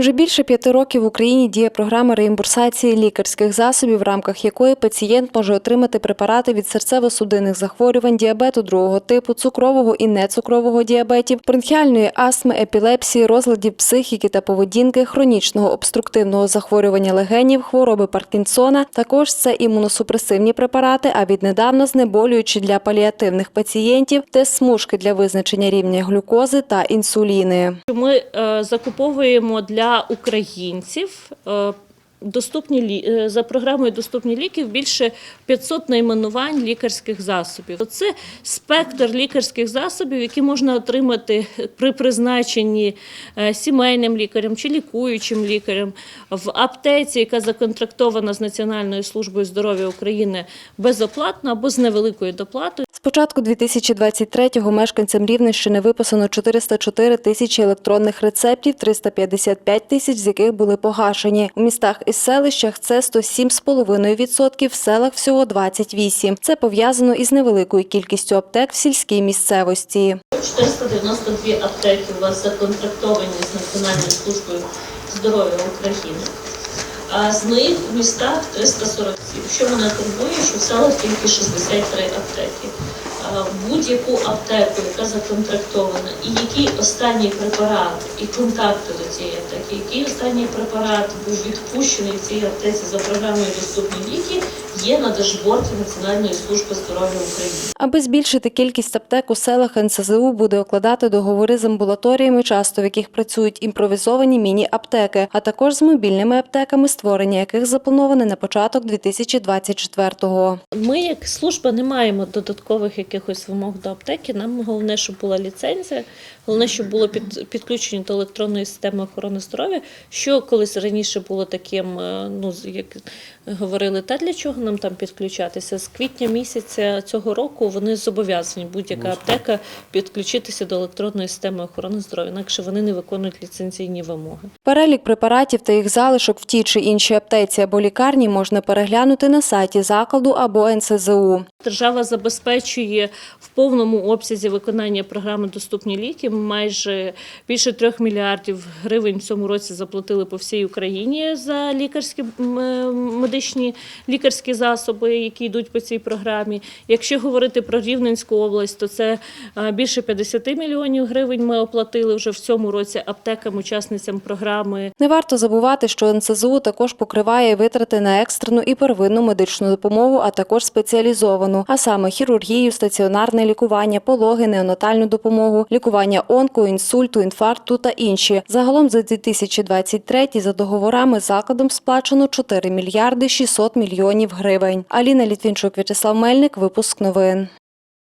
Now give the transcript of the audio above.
Вже більше п'яти років в Україні діє програма реімбурсації лікарських засобів, в рамках якої пацієнт може отримати препарати від серцево-судинних захворювань, діабету другого типу, цукрового і нецукрового діабетів, бронхіальної астми, епілепсії, розладів психіки та поведінки, хронічного обструктивного захворювання легенів, хвороби Паркінсона. Також це імуносупресивні препарати, а віднедавна знеболюючі для паліативних пацієнтів, тест-смужки для визначення рівня глюкози та інсуліни. Ми е, закуповуємо для українців. е, Доступні е, за програмою доступні ліки більше 500 найменувань лікарських засобів. Це спектр лікарських засобів, які можна отримати при призначенні е, сімейним лікарем чи лікуючим лікарем в аптеці, яка законтрактована з Національною службою здоров'я України безоплатно або з невеликою доплатою. Початку 2023-го мешканцям Рівненщини виписано 404 тисячі електронних рецептів, 355 тисяч з яких були погашені. У містах і селищах це 107,5%, в селах всього 28%. Це пов'язано із невеликою кількістю аптек в сільській місцевості. 492 аптеки у вас законтрактовані з Національною службою здоров'я України. А з них в містах 347. Що мене турбує, що в селах тільки 63 аптеки. Будь-яку аптеку, яка законтрактована, і який останній препарат, і контакти до цієї аптеки, який останній препарат був відпущений в цій аптеці за програмою Доступні ліки, є на дашборді Національної служби здоров'я України. Аби збільшити кількість аптек у селах НСЗУ буде окладати договори з амбулаторіями, часто в яких працюють імпровізовані міні-аптеки, а також з мобільними аптеками, створення яких заплановане на початок 2024-го. Ми, як служба, не маємо додаткових якихось вимог до аптеки. Нам головне, щоб була ліцензія, головне, щоб було підключення до електронної системи охорони здоров'я, що колись раніше було таким, е, ну як говорили, та для чого нам там підключатися? З квітня місяця цього року вони зобов'язані будь-яка аптека підключитися до електронної системи охорони здоров'я, інакше вони не виконують ліцензійні вимоги. Перелік препаратів та їх залишок в тій чи іншій аптеці або лікарні можна переглянути на сайті закладу або НСЗУ. Держава забезпечує в повному обсязі виконання програми Доступні ліки. Ми майже більше трьох мільярдів гривень в цьому році заплатили по всій Україні за лікарські е, медичні лікарські засоби, які йдуть по цій програмі. Якщо говорити про Рівненську область, то це е, більше 50 мільйонів гривень. Ми оплатили вже в цьому році аптекам, учасницям програми. Не варто забувати, що НСЗУ також покриває витрати на екстрену і первинну медичну допомогу, а також спеціалізовану, а саме хірургію, стаціонарне лікування, пологи, неонатальну допомогу, лікування онко, інсульту, інфаркту та інші. Загалом за 2023 за договорами закладом сплачено 4 мільярди 600 мільйонів гривень. Аліна Літвінчук, В'ячеслав Мельник, випуск новин.